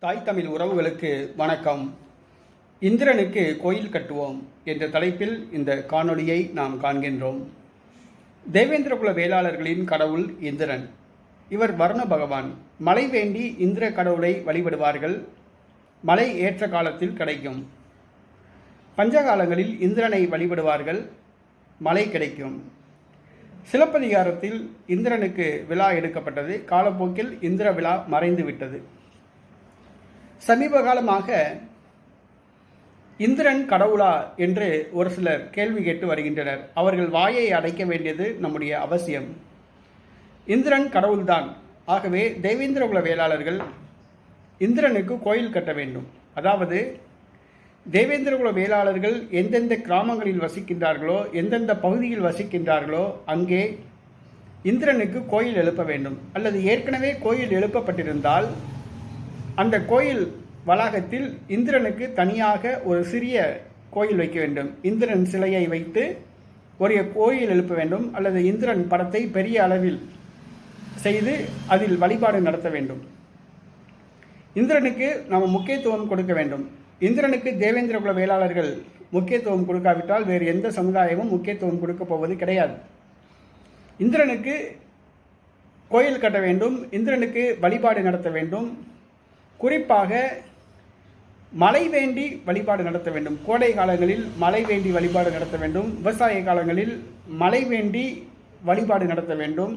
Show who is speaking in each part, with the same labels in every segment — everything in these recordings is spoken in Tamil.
Speaker 1: தாய் தமிழ் உறவுகளுக்கு வணக்கம். இந்திரனுக்கு கோயில் கட்டுவோம் என்ற தலைப்பில் இந்த காணொளியை நாம் காண்கின்றோம். தேவேந்திரகுல வேளாளர்களின் கடவுள் இந்திரன். இவர் வர்ண பகவான். மழை வேண்டி இந்திர கடவுளை வழிபடுவார்கள். மழை ஏற்ற காலத்தில் கிடைக்கும். பஞ்சகாலங்களில் இந்திரனை வழிபடுவார்கள். மழை கிடைக்கும். சிலப்பதிகாரத்தில் இந்திரனுக்கு விழா எடுக்கப்பட்டது. காலப்போக்கில் இந்திர விழா மறைந்து விட்டது சமீப காலமாக இந்திரன் கடவுளா என்று ஒரு சிலர் கேள்வி கேட்டு வருகின்றனர். அவர்கள் வாயை அடைக்க வேண்டியது நம்முடைய அவசியம். இந்திரன் கடவுள்தான். ஆகவே தேவேந்திரகுல வேளாளர்கள் இந்திரனுக்கு கோயில் கட்ட வேண்டும். அதாவது தேவேந்திரகுல வேளாளர்கள் எந்தெந்த கிராமங்களில் வசிக்கின்றார்களோ எந்தெந்த பகுதியில் வசிக்கின்றார்களோ அங்கே இந்திரனுக்கு கோயில் எழுப்ப வேண்டும். அல்லது ஏற்கனவே கோயில் எழுப்பப்பட்டிருந்தால் அந்த கோயில் வளாகத்தில் இந்திரனுக்கு தனியாக ஒரு சிறிய கோயில் வைக்க வேண்டும். இந்திரன் சிலையை வைத்து ஒரு கோயில் எழுப்ப வேண்டும் அல்லது இந்திரன் படத்தை பெரிய அளவில் செய்து அதில் வழிபாடு நடத்த வேண்டும். இந்திரனுக்கு நாம் முக்கியத்துவம் கொடுக்க வேண்டும். இந்திரனுக்கு தேவேந்திர குல வேளாளர்கள் முக்கியத்துவம் கொடுக்காவிட்டால் வேறு எந்த சமுதாயமும் முக்கியத்துவம் கொடுக்க போவது கிடையாது. இந்திரனுக்கு கோயில் கட்ட வேண்டும். இந்திரனுக்கு வழிபாடு நடத்த வேண்டும். குறிப்பாக மழை வேண்டி வழிபாடு நடத்த வேண்டும். கோடை காலங்களில் மழை வேண்டி வழிபாடு நடத்த வேண்டும். விவசாய காலங்களில் மழை வேண்டி வழிபாடு நடத்த வேண்டும்.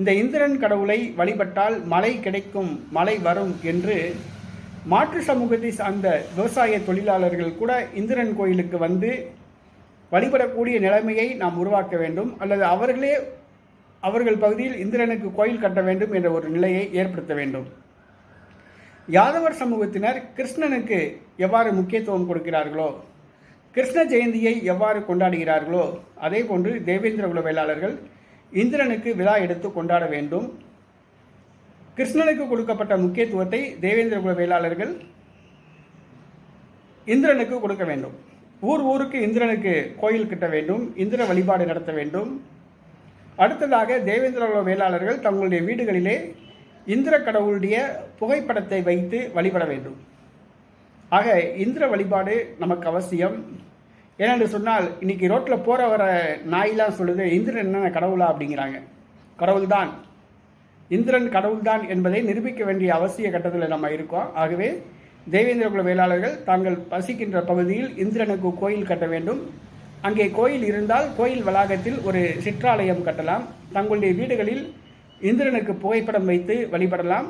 Speaker 1: இந்த இந்திரன் கடவுளை வழிபட்டால் மழை கிடைக்கும் மழை வரும் என்று மாற்று சமூகத்தை சார்ந்த விவசாய தொழிலாளர்கள் கூட இந்திரன் கோயிலுக்கு வந்து வழிபடக்கூடிய நிலைமையை நாம் உருவாக்க வேண்டும். அல்லது அவர்களே அவர்கள் பகுதியில் இந்திரனுக்கு கோயில் கட்ட வேண்டும் என்ற ஒரு நிலையை ஏற்படுத்த வேண்டும். யாதவர் சமூகத்தினர் கிருஷ்ணனுக்கு எவ்வாறு முக்கியத்துவம் கொடுக்கிறார்களோ கிருஷ்ண ஜெயந்தியை எவ்வாறு கொண்டாடுகிறார்களோ அதே போன்று தேவேந்திர உளவியலாளர்கள் வேளாளர்கள் இந்திரனுக்கு விழா எடுத்து கொண்டாட வேண்டும். கிருஷ்ணனுக்கு கொடுக்கப்பட்ட முக்கியத்துவத்தை தேவேந்திர குல வேளாளர்கள் இந்திரனுக்கு கொடுக்க வேண்டும். ஊர் ஊருக்கு இந்திரனுக்கு கோயில் கட்ட வேண்டும் இந்திர வழிபாடு நடத்த வேண்டும். அடுத்ததாக தேவேந்திர குல வேளாளர்கள் தங்களுடைய வீடுகளிலே இந்திர கடவுளுடைய புகைப்படத்தை வைத்து வழிபட வேண்டும். ஆக இந்திர வழிபாடு நமக்கு அவசியம். ஏனென்று சொன்னால் இன்னைக்கு ரோட்டில் போகிற வர நாயெலாம் சொல்லுது இந்திரன் என்ன கடவுளா? அப்படிங்கிறாங்க. கடவுள்தான். இந்திரன் கடவுள்தான் என்பதை நிரூபிக்க வேண்டிய அவசிய கட்டத்தில் நம்ம இருக்கோம். ஆகவே தேவேந்திர குல வேளாளர்கள் தாங்கள் வசிக்கின்ற பகுதியில் இந்திரனுக்கு கோயில் கட்ட வேண்டும். அங்கே கோயில் இருந்தால் கோயில் வளாகத்தில் ஒரு சிற்றாலயம் கட்டலாம். தங்களுடைய வீடுகளில் இந்திரனுக்கு புகைப்படம் வைத்து வழிபடலாம்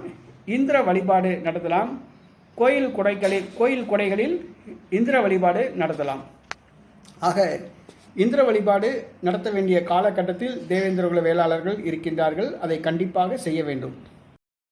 Speaker 1: இந்திர வழிபாடு நடத்தலாம் கோயில் குடைகளில் கோயில் குடைகளில் இந்திர வழிபாடு நடத்தலாம். ஆக இந்திர வழிபாடு நடத்த வேண்டிய காலகட்டத்தில் தேவேந்திரகுல வேளாளர்கள் இருக்கின்றார்கள் அதை கண்டிப்பாக செய்ய வேண்டும்.